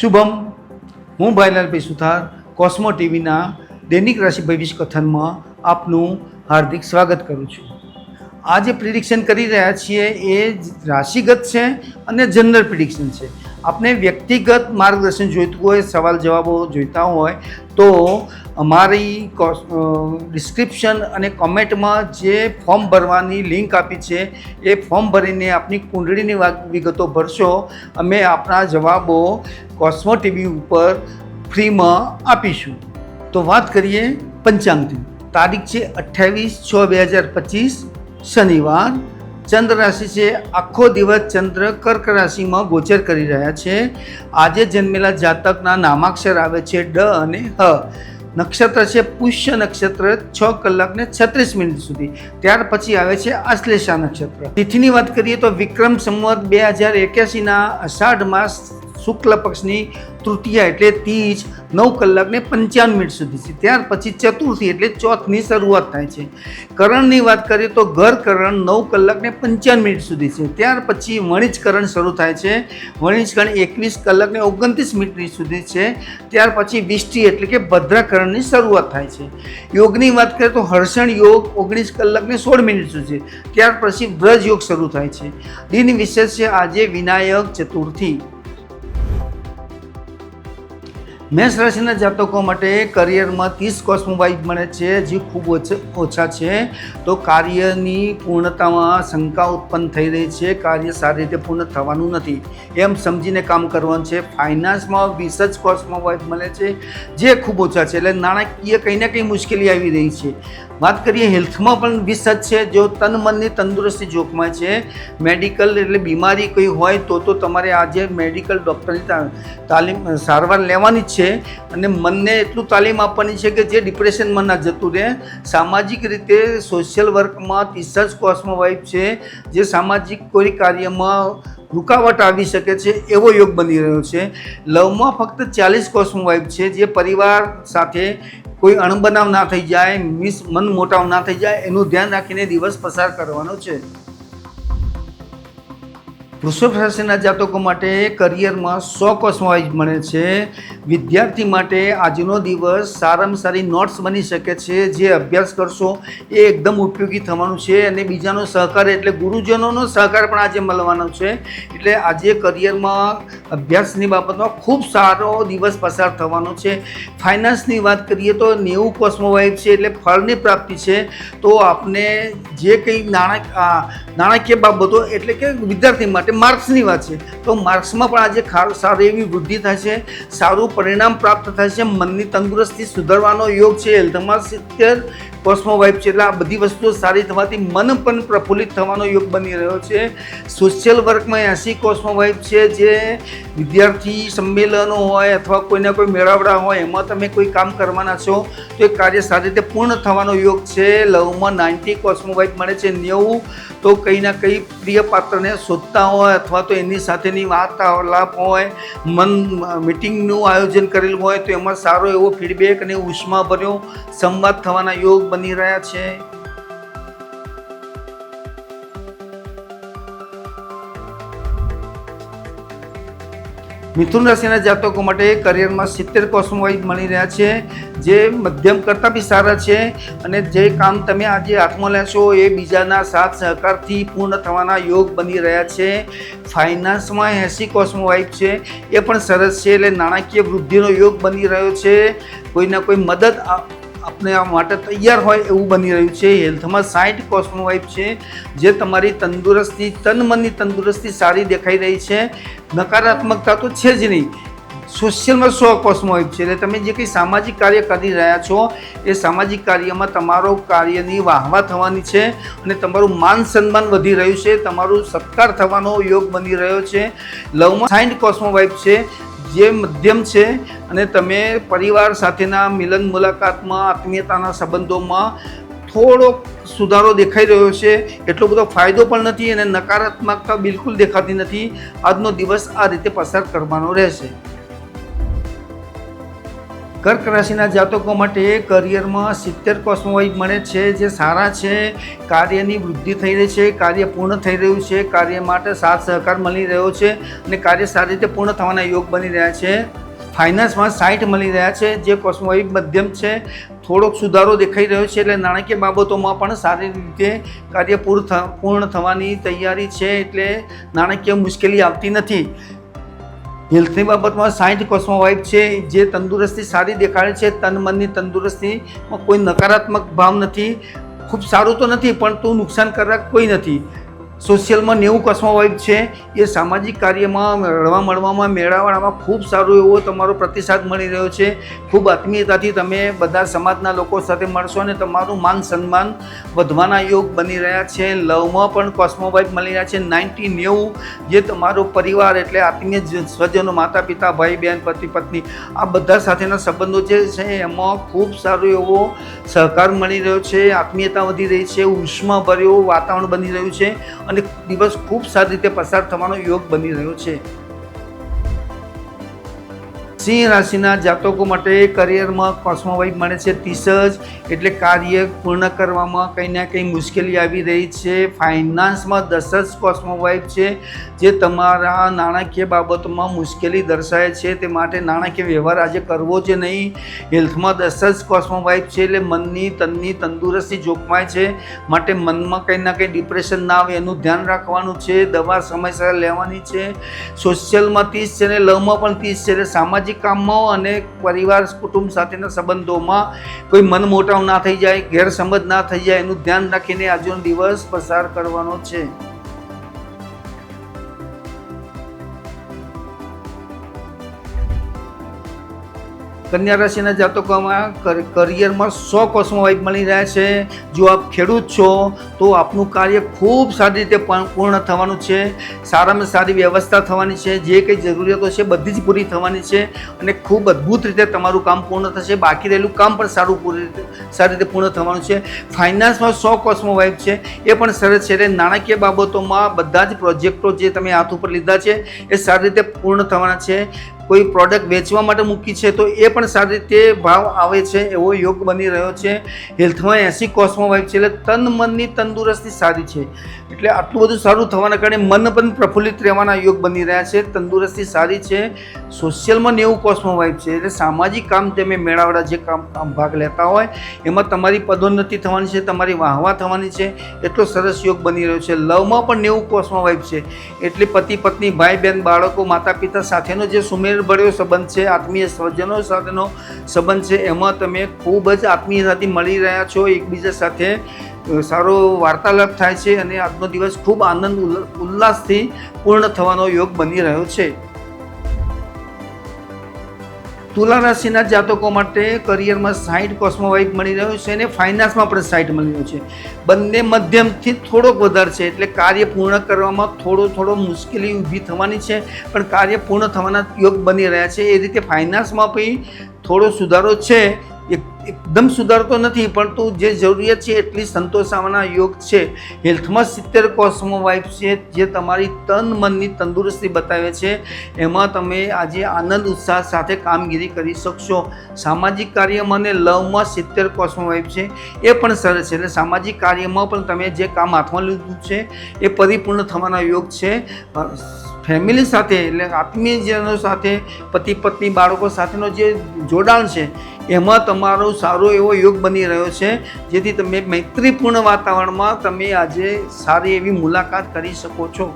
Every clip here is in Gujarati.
શુભમ, હું ભાઈલાલભાઈ સુથાર કોસ્મો ટીવીના દૈનિક રાશિ ભવિષ્ય કથનમાં આપનું હાર્દિક સ્વાગત કરું છું. આ જે પ્રિડિક્શન કરી રહ્યા છીએ એ રાશિગત છે અને જનરલ પ્રિડિક્શન છે. આપને વ્યક્તિગત માર્ગદર્શન જોઈતું હોય, સવાલ જવાબો જોઈતા હોય, તો અમારી ડિસ્ક્રિપ્શન અને કોમેન્ટમાં જે ફોર્મ ભરવાની લિંક આપી છે, એ ફોર્મ ભરીને આપની કુંડળીની વિગતો ભરશો. અમે આપણા જવાબો કોસ્મો ટીવી ઉપર ફ્રીમાં આપીશું. તો વાત કરીએ પંચાંગની તારીખ છે અઠ્ઠાવીસ છ બે હજાર પચીસ, શનિવાર. ચંદ્ર રાશિ છે, આખો દિવસ ચંદ્ર કર્ક રાશિમાં ગોચર કરી રહ્યા છે. આજે જન્મેલા જાતકના નામાક્ષર આવે છે ડ અને હ. નક્ષત્ર છે પુષ્ય નક્ષત્ર છ કલાક ને છત્રીસ મિનિટ સુધી. ત્યાર પછી આવે છે આશ્લેષા નક્ષત્ર. તિથિની વાત કરીએ તો વિક્રમ સંવત બે હજાર એક્યાસીના અષાઢ માસ શુક્લ પક્ષની તૃતીયા એટલે તીજ નવ કલાકને પંચાવન મિનિટ સુધી છે. ત્યાર પછી ચતુર્થી એટલે ચોથની શરૂઆત થાય છે. કરણની વાત કરીએ તો ઘર કરણ નવ કલાકને પંચાવન મિનિટ સુધી છે. ત્યાર પછી વણિજ કરણ શરૂ થાય છે. વણિજ કરણ એકવીસ કલાકને ઓગણત્રીસ મિનિટ સુધી છે. ત્યાર પછી વિષ્ટિ એટલે કે ભદ્રાકરણની શરૂઆત થાય છે. યોગની વાત કરીએ તો હર્ષણ યોગ ઓગણીસ કલાકને સોળ મિનિટ સુધી ત્યાર પછી વ્રજ યોગ શરૂ થાય છે. દિન વિશેષ છે આજે વિનાયક ચતુર્થી. મેષ રાશિના જાતકો માટે કરિયરમાં ત્રીસ કોસ્મોવાઇઝ મળે છે, જે ખૂબ ઓછ- ઓછા છે. તો કાર્યની પૂર્ણતામાં શંકા ઉત્પન્ન થઈ રહી છે. કાર્ય સારી રીતે પૂર્ણ થવાનું નથી. એમ સમજીને કામ કરવાનું છે. ફાઇનાન્સમાં વીસ જ કોસ્મોવાઇઝ મળે છે, જે ખૂબ ઓછા છે. એટલે નાણાકીય કંઈ ને કંઈ મુશ્કેલી આવી રહી છે. વાત કરીએ હેલ્થમાં પણ વીસ જ છે. જો તન મનની તંદુરસ્તી જોખમાય છે, મેડિકલ એટલે બીમારી કોઈ હોય તો તો તમારે આજે મેડિકલ ડૉક્ટરની તાલીમ સારવાર લેવાની જ છે. અને મનને એટલું તાલીમ આપવાની છે કે જે ડિપ્રેશનમાં ના જતું રહે. સામાજિક રીતે સોશિયલ વર્કમાં રિસર્ચ કોર્સમાં વાઇફ છે, જે સામાજિક કોઈ કાર્યમાં રૂકાવટ આવી શકે છે એવો યોગ બની રહ્યો છે. લવમાં ફક્ત ચાલીસ કોસ્મો વાઇફ છે, જે પરિવાર સાથે કોઈ અણબનાવ ના થઈ જાય મિસ મન મોટાવ ના થઈ જાય, એનું ધ્યાન રાખીને દિવસ પસાર કરવાનો છે. વૃષભ રાશિના જાતકો માટે કરિયરમાં સો કોસ્મવાઇઝ મળે છે. વિદ્યાર્થી માટે આજનો દિવસ સારામાં સારી નોટ્સ બની શકે છે. જે અભ્યાસ કરશો એ એકદમ ઉપયોગી થવાનું છે અને બીજાનો સહકાર એટલે ગુરુજનોનો સહકાર પણ આજે મળવાનો છે. એટલે આજે કરિયરમાં અભ્યાસની બાબતમાં ખૂબ સારો દિવસ પસાર થવાનો છે. ફાઇનાન્સની વાત કરીએ તો નેવું કોસ્મોવાઇઝ છે એટલે ફળની પ્રાપ્તિ છે. તો આપને જે કંઈ નાણાક આ નાણાકીય બાબતો એટલે કે વિદ્યાર્થી માટે માર્ક્સની વાત છે. તો માર્ક્સમાં પણ આજે ખા- સારી એવી વૃદ્ધિ થશે સારું પરિણામ પ્રાપ્ત થશે મનની તંદુરસ્તી સુધારવાનો યોગ છે, હેલ્થમાં સિત્તેર કોસ્મો વાઇફ છે એટલે આ બધી વસ્તુઓ સારી થવાથી મન પણ પ્રફુલ્લિત થવાનો યોગ બની રહ્યો છે. સોશિયલ વર્કમાં એસી કોસ્મો વાઇફ છે જે વિદ્યાર્થી સંમેલનો હોય અથવા કોઈને કોઈ મેળાવડા હોય, એમાં તમે કોઈ કામ કરવાના છો, તો એ કાર્ય સારી રીતે પૂર્ણ થવાનો યોગ છે. લવમાં નાઇન્ટી કોસ્મો વાઇફ મળે છે, નેવું તો કંઈ ના કંઈ પ્રિય પાત્રને શોધતા હોય અથવા તો એની સાથેની વાર્તાલાપ હોય, મન, મિટિંગનું આયોજન કરેલું હોય તો એમાં સારો એવો ફીડબેક અને ઉષ્માભર્યો સંવાદ થવાના યોગ બની રહ્યા છે. મિથુન રાશિના જાતકો માટે કરિયરમાં સિત્તેર કોસ્મોવાઇઝ મળી રહ્યા છે. જે મધ્યમ કરતાં બી સારા છે અને જે કામ તમે આજે હાથમાં લેશો એ બીજાના સાથ સહકારથી પૂર્ણ થવાના યોગ બની રહ્યા છે. ફાઇનાન્સમાં એંસી કોસ્મોવાઇઝ છે. એ પણ સરસ છે એટલે નાણાકીય વૃદ્ધિનો યોગ બની રહ્યો છે. કોઈના કોઈ મદદ આપને આ માટે તૈયાર હોય એવું બની રહ્યું છે. હેલ્થમાં સાઠ કોસ્મોવાઇફ છે, જે તમારી તંદુરસ્તી, તન મનની તંદુરસ્તી સારી દેખાઈ રહી છે. નકારાત્મકતા તો છે જ નહીં. સોશિયલમાં સો કોસ્મોવાઇફ છે. એટલે તમે જે કંઈ સામાજિક કાર્ય કરી રહ્યા છો, એ સામાજિક કાર્યમાં તમારો કાર્યની વાહવા થવાની છે અને તમારું માન સન્માન વધી રહ્યું છે. તમારું સત્કાર થવાનો યોગ બની રહ્યો છે. લવમાં સાઇન્ડ કોસ્મોવાઇફ છે. જે મધ્યમ છે અને તમે પરિવાર સાથેના મિલન મુલાકાતમાં, આત્મીયતાના સંબંધોમાં થોડો સુધારો દેખાઈ રહ્યો છે. એટલો બધો ફાયદો પણ નથી અને નકારાત્મકતા બિલકુલ દેખાતી નથી. આજનો દિવસ આ રીતે પસાર કરવાનો રહેશે. કર્ક રાશિના જાતકો માટે કરિયરમાં સિત્તેર કોસ્મોવાઇબ મળે છે, જે સારા છે, કાર્યની વૃદ્ધિ થઈ રહી છે, કાર્ય પૂર્ણ થઈ રહ્યું છે, કાર્ય માટે સાથ સહકાર મળી રહ્યો છે અને કાર્ય સારી રીતે પૂર્ણ થવાના યોગ બની રહ્યા છે. ફાઇનાન્સમાં સાઇટ મળી રહ્યા છે, જે કોસ્મોવાઇબ મધ્યમ છે. થોડોક સુધારો દેખાઈ રહ્યો છે એટલે નાણાકીય બાબતોમાં પણ સારી રીતે કાર્ય પૂર્ણ પૂર્ણ થવાની તૈયારી છે એટલે નાણાકીય મુશ્કેલી આવતી નથી. હેલ્થની બાબતમાં સાઠ કોસ્મો વાઇફ છે, જે તંદુરસ્તી સારી દેખાડે છે, તન મનની તંદુરસ્તીમાં કોઈ નકારાત્મક ભાવ નથી. ખૂબ સારું તો નથી, પણ તું નુકસાનકારક કોઈ નથી. સોશિયલમાં નેવું કસ્મોવાઇટ છે. એ સામાજિક કાર્યમાં રળવા મળવામાં મેળાવડામાં ખૂબ સારો એવો તમારો પ્રતિસાદ મળી રહ્યો છે. ખૂબ આત્મીયતાથી તમે બધા સમાજના લોકો સાથે મળશો અને તમારું માન સન્માન વધવાના યોગ બની રહ્યા છે. લવમાં પણ કોસ્મોવાઇટ મળી રહ્યા છે. નાઇન્ટી નેવું જે તમારો પરિવાર એટલે આત્મીય સ્વજનો માતા પિતા, ભાઈ બહેન, પતિ પત્ની, આ બધા સાથેના સંબંધો જે છે એમાં ખૂબ સારો એવો સહકાર મળી રહ્યો છે. આત્મીયતા વધી રહી છે. ઉષ્માભર્યું વાતાવરણ બની રહ્યું છે. અને દિવસ ખૂબ સારી રીતે પસાર થવાનો યોગ બની રહ્યો છે. સિંહ રાશિના જાતકો માટે કરિયરમાં કોસ્મોવાઇફ મળે છે જ એટલે કાર્ય પૂર્ણ કરવામાં કંઈ ના કંઈ મુશ્કેલી આવી રહી છે. ફાઇનાન્સમાં દસ જ કોસ્મોવાઇફ છે, જે તમારા નાણાકીય બાબતોમાં મુશ્કેલી દર્શાવે છે. તે માટે નાણાકીય વ્યવહાર આજે કરવો જ નહીં. હેલ્થમાં દસ જ કોસ્મોવાઇફ છે, એટલે મનની તનની તંદુરસ્તી જોખમાય છે. માટે મનમાં કંઈ ના કંઈ ડિપ્રેશન ના આવે એનું ધ્યાન રાખવાનું છે. દવા સમયસર લેવાની છે. સોશિયલમાં ત્રીસ છે ને લવમાં પણ ત્રીસ છે, એટલે સામાજિક કામમાં અને પરિવાર, કુટુંબ સાથેના સંબંધોમાં કોઈ મન મોટાવ ના થઈ જાય, ગેરસમજ ના થઈ જાય, એનું ધ્યાન રાખીને આજનો દિવસ પસાર કરવાનો છે. કન્યા રાશિના જાતકોમાં કરિયરમાં સો કોસ્મોવાઇફ મળી રહ્યા છે. જો આપ ખેડૂત છો, તો આપનું કાર્ય ખૂબ સારી રીતે પૂર્ણ થવાનું છે. સારામાં સારી વ્યવસ્થા થવાની છે. જે કંઈ જરૂરિયાતો છે, બધી જ પૂરી થવાની છે અને ખૂબ અદ્ભુત રીતે તમારું કામ પૂર્ણ થશે. બાકી રહેલું કામ પણ સારું પૂરી સારી રીતે પૂર્ણ થવાનું છે. ફાઇનાન્સમાં સો કોસ્મોવાઇફ છે. એ પણ સરસ છે. એટલે નાણાકીય બાબતોમાં બધા જ પ્રોજેક્ટો જે તમે હાથ ઉપર લીધા છે, એ સારી રીતે પૂર્ણ થવાના છે. કોઈ પ્રોડક્ટ વેચવા માટે મૂકી છે, તો એ પણ સારી રીતે ભાવ આવે છે, એવો યોગ બની રહ્યો છે. હેલ્થમાં એસી કોસ્મો વાઇફ છે, એટલે તન મનની તંદુરસ્તી સારી છે. એટલે આટલું બધું સારું થવાના કારણે મન પણ પ્રફુલ્લિત રહેવાના યોગ બની રહ્યા છે, તંદુરસ્તી સારી છે, સોશિયલમાં નેવું કોસ્મો વાઇફ છે. એટલે સામાજિક કામ તમે મેળાવડા જે કામ કામ ભાગ લેતા હોય, એમાં તમારી પદોન્નતિ થવાની છે, તમારી વાહવા થવાની છે, એટલો સરસ યોગ બની રહ્યો છે. લવમાં પણ નેવું કોસ્મો વાઇફ છે. એટલે પતિ, પત્ની, ભાઈ બહેન બાળકો, માતા, પિતા સાથેનો જે સુમેળભર્યો સંબંધ છે, આત્મીય સ્વજનો સાથેનો સંબંધ છે, એમાં તમે ખૂબ જ આત્મીયતાથી મળી રહ્યા છો, એકબીજા સાથે સારો વાર્તાલાપ થાય છે અને આજનો દિવસ ખૂબ આનંદ ઉલ્લાસથી પૂર્ણ થવાનો યોગ બની રહ્યો છે. તુલા રાશિના જાતકો માટે કરિયરમાં સાઈડ કોસ્મોવાઇફ મળી રહ્યું છે અને ફાઇનાન્સમાં પણ સાઈડ મળી રહ્યું છે. બંને મધ્યમથી થોડોક વધારે છે એટલે કાર્ય પૂર્ણ કરવામાં થોડો થોડો મુશ્કેલી ઊભી થવાની છે, પણ કાર્ય પૂર્ણ થવાના યોગ બની રહ્યા છે. એ રીતે ફાઇનાન્સમાં બી થોડો સુધારો છે. એકદમ સુધારતો નથી, પરંતુ જે જરૂરિયાત છે એટલી સંતોષાવાના યોગ છે. હેલ્થમાં સિત્તેર કોસ્મો વાઇફ છે, જે તમારી તન મનની તંદુરસ્તી બતાવે છે. એમાં તમે આજે આનંદ, ઉત્સાહ સાથે કામગીરી કરી શકશો. સામાજિક કાર્યમાં અને લવમાં સિત્તેર કોસ્મો વાઇફ છે, એ પણ સરસ છે. એટલે સામાજિક કાર્યમાં પણ તમે જે કામ હાથમાં લીધું છે, એ પરિપૂર્ણ થવાના યોગ છે. ફેમિલી સાથે એટલે આત્મીયજનો સાથે પતિ પત્ની બાળકો સાથેનો જે જોડાણ છે એમાં તમારો સારો એવો યોગ બની રહ્યો છે, જેથી તમે મૈત્રીપૂર્ણ વાતાવરણમાં તમે આજે સારી એવી મુલાકાત કરી શકો છો.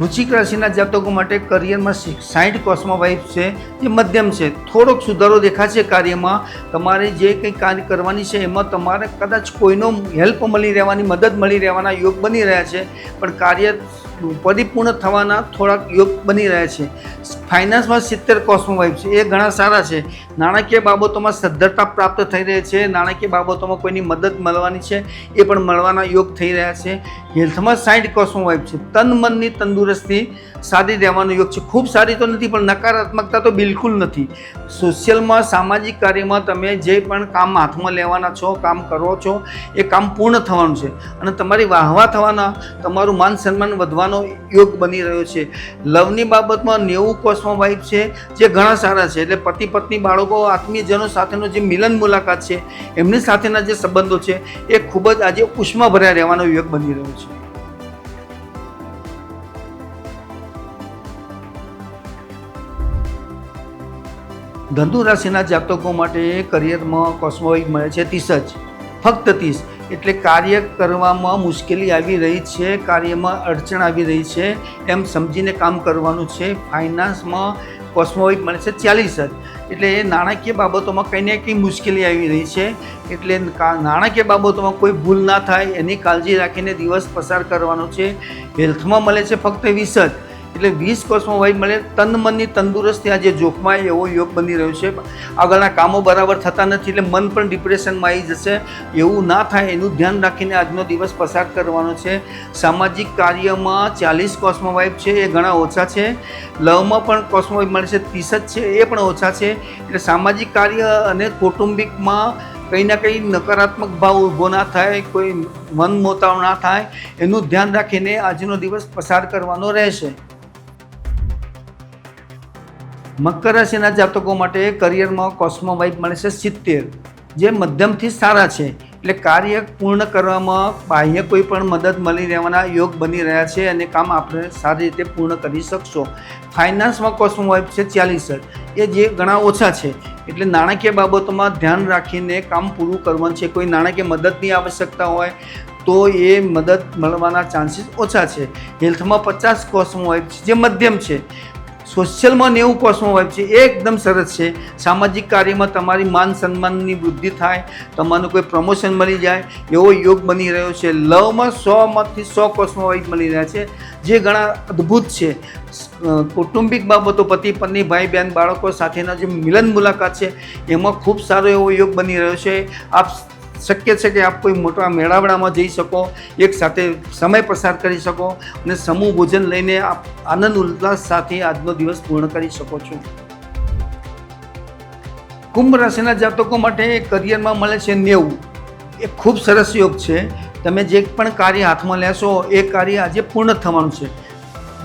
વૃશ્ચિક રાશિના જાતકો માટે કરિયરમાં સાઠ કોસ્મો વાઇફ છે, જે મધ્યમ છે. થોડોક સુધારો દેખાશે કાર્યમાં. તમારે જે કંઈ કાર્ય કરવાની છે, એમાં તમારે કદાચ કોઈનો હેલ્પ મળી રહેવાની મદદ મળી રહેવાના યોગ બની રહ્યા છે. પણ કાર્ય પરિપૂર્ણ થવાના થોડાક યોગ બની રહ્યા છે. ફાઇનાન્સમાં સિત્તેર કોસ્મો વાઇફ છે. એ ઘણા સારા છે. નાણાકીય બાબતોમાં સદ્ધરતા પ્રાપ્ત થઈ રહી છે. નાણાકીય બાબતોમાં કોઈની મદદ મળવાની છે. એ પણ મળવાના યોગ થઈ રહ્યા છે. હેલ્થમાં સાઈડ કોસ્મો વાઇફ છે. તન મનની તંદુરસ્તી સારી રહેવાનો યોગ છે. ખૂબ સારી તો નથી, પણ નકારાત્મકતા તો બિલકુલ નથી. સોશિયલમાં, સામાજિક કાર્યમાં તમે જે પણ કામ હાથમાં લેવાના છો, કામ કરો છો, એ કામ પૂર્ણ થવાનું છે. અને તમારી વાહવા થવાના, તમારું માન સન્માન વધવાનો યોગ બની રહ્યો છે. લવની બાબતમાં નેવું કોસ્મો વાઇફ છે, જે ઘણા સારા છે. એટલે પતિ પત્ની બાળકો, આત્મીયજનો સાથેનો જે મિલન મુલાકાત છે, એમની સાથેના જે સંબંધો છે, એ ખૂબ જ આજે ઉષ્માભર્યા રહેવાનો યોગ બની રહ્યો છે. ધનુ રાશિના જાતકો માટે કરિયરમાં કોસ્મોવિક મળે છે ત્રીસ જ. ફક્ત ત્રીસ. એટલે કાર્ય કરવામાં મુશ્કેલી આવી રહી છે, કાર્યમાં અડચણ આવી રહી છે, એમ સમજીને કામ કરવાનું છે. ફાઇનાન્સમાં કોસ્મોવિક મળે છે ચાલીસ જ. એટલે એ નાણાકીય બાબતોમાં કંઈ ને કંઈ મુશ્કેલી આવી રહી છે. એટલે નાણાકીય બાબતોમાં કોઈ ભૂલ ના થાય, એની કાળજી રાખીને દિવસ પસાર કરવાનો છે. હેલ્થમાં મળે છે ફક્ત વીસ જ. એટલે વીસ કોર્સમાં વાઈ મળે, તન મનની તંદુરસ્તી આજે જોખમાય એવો યોગ બની રહ્યો છે. આગળના કામો બરાબર થતા નથી એટલે મન પણ ડિપ્રેશનમાં આવી જશે. એવું ના થાય એનું ધ્યાન રાખીને આજનો દિવસ પસાર કરવાનો છે. સામાજિક કાર્યમાં ચાલીસ કોસ્મો વાઇફ છે, એ ઘણા ઓછા છે. લવમાં પણ કોસ્મો વાઇફ મળે છે, ત્રીસ જ છે, એ પણ ઓછા છે. એટલે સામાજિક કાર્ય અને કૌટુંબિકમાં કંઈ ના કંઈ નકારાત્મક ભાવ ઊભો ના થાય, કોઈ મન મોતાવ ના થાય, એનું ધ્યાન રાખીને આજનો દિવસ પસાર કરવાનો રહેશે. મકર રાશિના જાતકો માટે કરિયરમાં કોસ્મો વાઇફ મળે છે સિત્તેર, જે મધ્યમથી સારા છે. એટલે કાર્ય પૂર્ણ કરવામાં બાહ્ય કોઈ પણ મદદ મળી રહેવાના યોગ બની રહ્યા છે અને કામ આપણે સારી રીતે પૂર્ણ કરી શકશો. ફાઇનાન્સમાં કોસ્મો વાઇફ છે ચાલીસ એ જે ઘણા ઓછા છે. એટલે નાણાકીય બાબતોમાં ધ્યાન રાખીને કામ પૂરું કરવાનું છે. કોઈ નાણાકીય મદદની આવશ્યકતા હોય તો એ મદદ મળવાના ચાન્સીસ ઓછા છે. હેલ્થમાં પચાસ કોસ્મો વાઇફ છે, જે મધ્યમ છે. સોશિયલમાં નેવું કોસ્મો હોય છે એકદમ સરસ છે. સામાજિક કાર્યમાં તમારી માન સન્માનની વૃદ્ધિ થાય, તમારું કોઈ પ્રમોશન મળી જાય, એવો યોગ બની રહ્યો છે. લવમાં સોમાંથી સો વાઇફ મળી રહ્યા છે, જે ઘણા અદ્ભુત છે. કૌટુંબિક બાબતો, પતિ પત્ની, ભાઈ બહેન, બાળકો સાથેના જે મિલન મુલાકાત છે, એમાં ખૂબ સારો એવો યોગ બની રહ્યો છે. આપ શક્ય છે કે આપ કોઈ મોટા મેળાવડામાં જઈ શકો, એક સાથે સમય પસાર કરી શકો અને સમૂહ ભોજન લઈને આપ આનંદ, ઉલ્લાસ સાથે આજનો દિવસ પૂર્ણ કરી શકો છો. કુંભ રાશિના જાતકો માટે કરિયરમાં મળે છે નેવું. એ ખૂબ સરસ યોગ છે. તમે જે પણ કાર્ય હાથમાં લેશો, એ કાર્ય આજે પૂર્ણ થવાનું છે.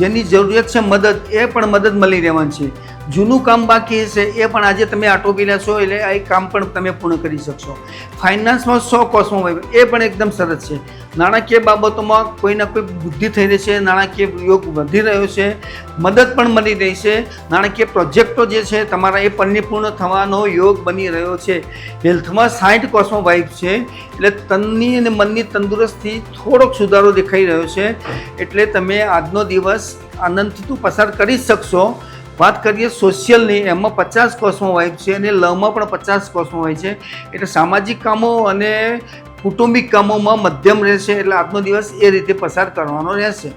જેની જરૂરિયાત છે મદદ, એ પણ મદદ મળી રહેવાની છે. જૂનું કામ બાકી છે એ પણ આજે તમે આટોપી લેશો એટલે આ કામ પણ તમે પૂર્ણ કરી શકશો. ફાઇનાન્સમાં સો કોસ્મો એ પણ એકદમ સરસ છે. નાણાકીય બાબતોમાં કોઈ ના કોઈ બુદ્ધિ થઈ રહી છે, નાણાકીય યોગ વધી રહ્યો છે, મદદ પણ મળી રહી છે. નાણાકીય પ્રોજેક્ટો જે છે, તમારા એ પરિપૂર્ણ થવાનો યોગ બની રહ્યો છે. હેલ્થમાં સાઠ કોસ્મો વાઇફ છે, એટલે તનની અને મનની તંદુરસ્તી થોડોક સુધારો દેખાઈ રહ્યો છે. એટલે તમે આજનો દિવસ આનંદથી પસાર કરી શકશો. વાત કરીએ સોશિયલની, એમાં પચાસ કોસ્મો વાઇફ છે અને લમાં પણ પચાસ કોસ્મો હોય છે. એટલે સામાજિક કામો અને કુટુંબિક કામોમાં મધ્યમ રહેશે એટલે આજનો દિવસ એ રીતે પસાર કરવાનો રહેશે.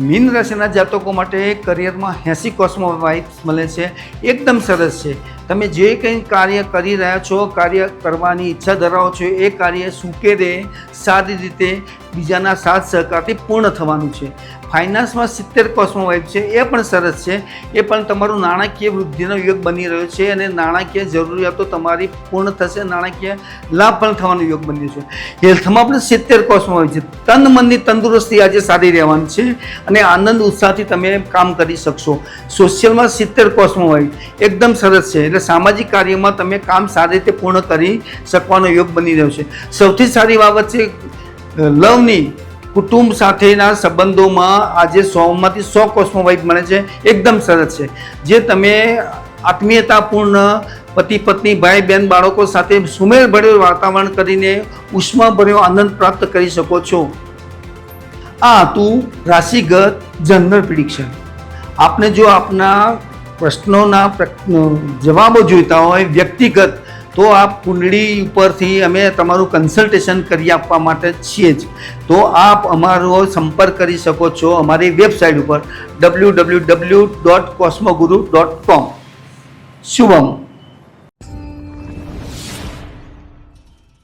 મીન રાશિના જાતકો માટે કરિયરમાં એંસી કોસ્મો વાઇફ મળે છે. એકદમ સરસ છે. તમે જે કંઈ કાર્ય કરી રહ્યા છો, કાર્ય કરવાની ઈચ્છા ધરાવો છો, એ કાર્ય સુકેરે સારી રીતે બીજાના સાથ સહકારથી પૂર્ણ થવાનું છે. ફાઇનાન્સમાં સિત્તેર કોસ્મો વાઇફ છે, એ પણ સરસ છે. એ પણ તમારું નાણાકીય વૃદ્ધિનો યોગ બની રહ્યો છે અને નાણાકીય જરૂરિયાતો તમારી પૂર્ણ થશે, નાણાકીય લાભ પણ થવાનો યોગ બની રહ્યો છે. હેલ્થમાં પણ સિત્તેર કોસ્મો વાઇફ છે. તન મનની તંદુરસ્તી આજે સારી રહેવાની છે અને આનંદ, ઉત્સાહથી તમે કામ કરી શકશો. સોશિયલમાં સિત્તેર કોસ્મો વાઇફ એકદમ સરસ છે એટલે સામાજિક કાર્યમાં તમે કામ સારી રીતે પૂર્ણ કરી શકવાનો યોગ બની રહ્યો છે. સૌથી સારી બાબત છે લવની કુટુંબ સાથેના સંબંધોમાં આજે સોમાંથી સો કોસ્મો વાઇફ મળે છે. એકદમ સરસ છે. જે તમે આત્મીયતાપૂર્ણ પતિ, પત્ની, ભાઈ, બહેન, બાળકો સાથે સુમેળભર્યું વાતાવરણ કરીને ઉષ્માભર્યો આનંદ પ્રાપ્ત કરી શકો છો. આ હતું રાશિગત જનરલ પ્રિડિક્શન. આપને જો આપના પ્રશ્નોના પ્ર- જવાબો જોઈતા હોય વ્યક્તિગત તો આ કુંડળી ઉપરથી અમે તમારું કન્સલ્ટેશન કરી આપવા માટે છીએ જ. તો આપ અમારો સંપર્ક કરી શકો છો અમારી વેબસાઇટ ઉપર W W W dot Cosmoguru dot com Shubham.